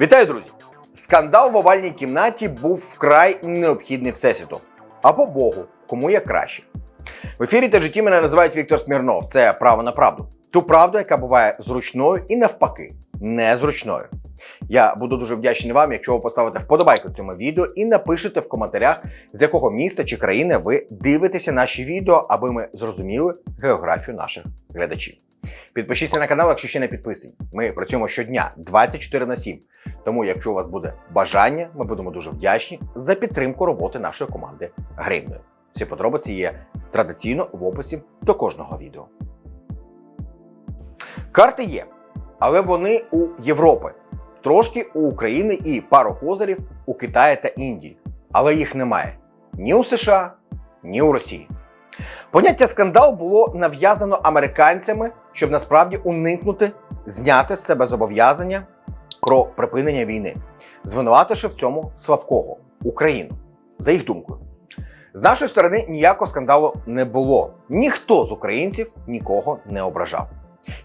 Вітаю, друзі! Скандал в овальній кімнаті був вкрай необхідний всесвіту. Або Богу, кому як краще. В ефірі та житті мене називають Віктор Смірнов. Це право на правду. Ту правду, яка буває зручною і навпаки, незручною. Я буду дуже вдячний вам, якщо ви поставите вподобайку цьому відео і напишете в коментарях, з якого міста чи країни ви дивитеся наші відео, аби ми зрозуміли географію наших глядачів. Підпишіться на канал, якщо ще не підписані. Ми працюємо щодня 24 на 7. Тому, якщо у вас буде бажання, ми будемо дуже вдячні за підтримку роботи нашої команди гривною. Всі подробиці є традиційно в описі до кожного відео. Карти є, але вони у Європи, трошки у України і пару козирів у Китаї та Індії. Але їх немає ні у США, ні у Росії. Поняття скандал було нав'язано американцями, щоб насправді уникнути зняти з себе зобов'язання про припинення війни, звинувативши в цьому слабкого Україну, за їх думкою. З нашої сторони ніякого скандалу не було. Ніхто з українців нікого не ображав.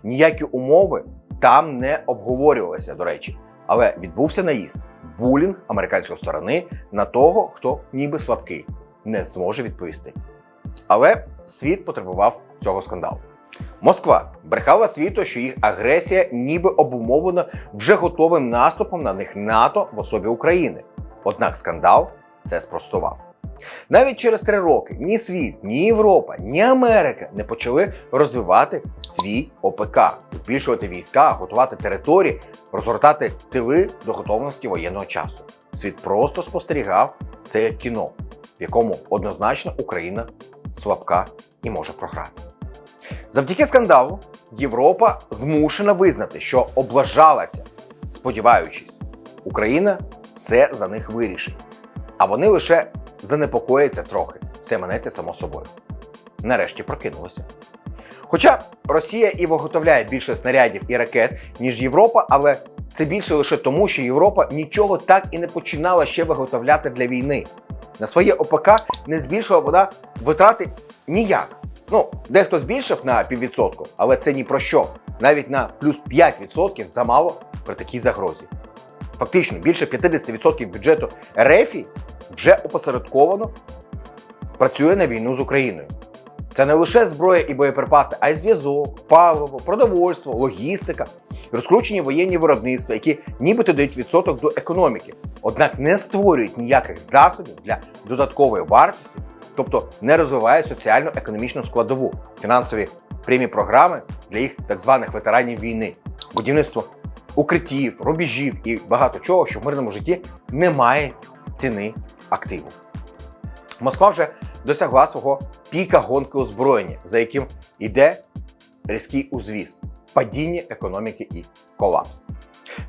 Ніякі умови там не обговорювалися, до речі. Але відбувся наїзд, булінг американської сторони на того, хто ніби слабкий, не зможе відповісти. Але світ потребував цього скандалу. Москва брехала світу, що їх агресія ніби обумовлена вже готовим наступом на них НАТО в особі України. Однак скандал це спростував. Навіть через три роки ні світ, ні Європа, ні Америка не почали розвивати свій ОПК, збільшувати війська, готувати території, розгортати тили до готовності воєнного часу. Світ просто спостерігав це як кіно, в якому однозначно Україна слабка і може програти. Завдяки скандалу Європа змушена визнати, що облажалася, сподіваючись, Україна все за них вирішить. А вони лише занепокояться трохи, все минеться само собою. Нарешті прокинулося. Хоча Росія і виготовляє більше снарядів і ракет, ніж Європа, але це більше лише тому, що Європа нічого так і не починала ще виготовляти для війни. На своє ОПК не збільшила вона витрати ніяк. Ну, дехто збільшив на піввідсотку, але це ні про що. Навіть на плюс 5% замало при такій загрозі. Фактично, більше 50% бюджету РФ вже опосередковано працює на війну з Україною. Це не лише зброя і боєприпаси, а й зв'язок, паливо, продовольство, логістика, розкручені воєнні виробництва, які нібито дають відсоток до економіки, однак не створюють ніяких засобів для додаткової вартості, тобто не розвивають соціально-економічну складову, фінансові прямі програми для їх так званих ветеранів війни, будівництво укриттів, рубежів і багато чого, що в мирному житті не має ціни активу. Москва вже досягла свого піка гонки озброєння, за яким йде різкий узвіз, падіння економіки і колапс.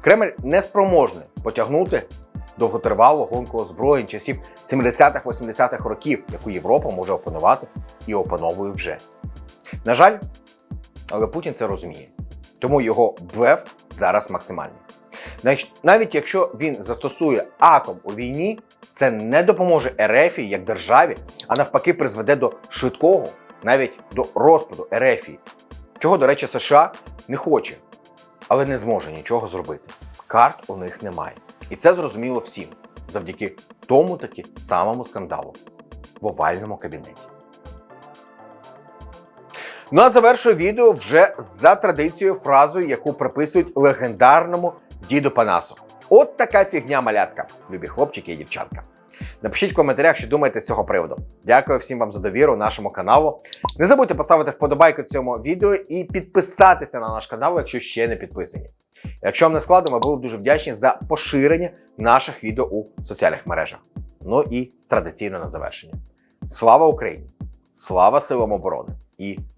Кремль не спроможний потягнути довготривалу гонку озброєнь часів 70-х-80-х років, яку Європа може опанувати і опановує вже. На жаль, але Путін це розуміє. Тому його блеф зараз максимальний. Навіть- якщо він застосує атом у війні, це не допоможе РФ як державі, а навпаки призведе до швидкого, навіть до розпаду РФ, чого, до речі, США не хоче, але не зможе нічого зробити. Карт у них немає. І це зрозуміло всім завдяки тому таки самому скандалу в овальному кабінеті. Ну а завершую відео вже за традицією фразою, яку приписують легендарному діду Панасу. От така фігня малятка, любі хлопчики і дівчатка. Напишіть в коментарях, що думаєте з цього приводу. Дякую всім вам за довіру нашому каналу. Не забудьте поставити вподобайку цьому відео і підписатися на наш канал, якщо ще не підписані. Якщо вам не складно, ми були б дуже вдячні за поширення наших відео у соціальних мережах. Ну і традиційно на завершення. Слава Україні! Слава силам оборони! І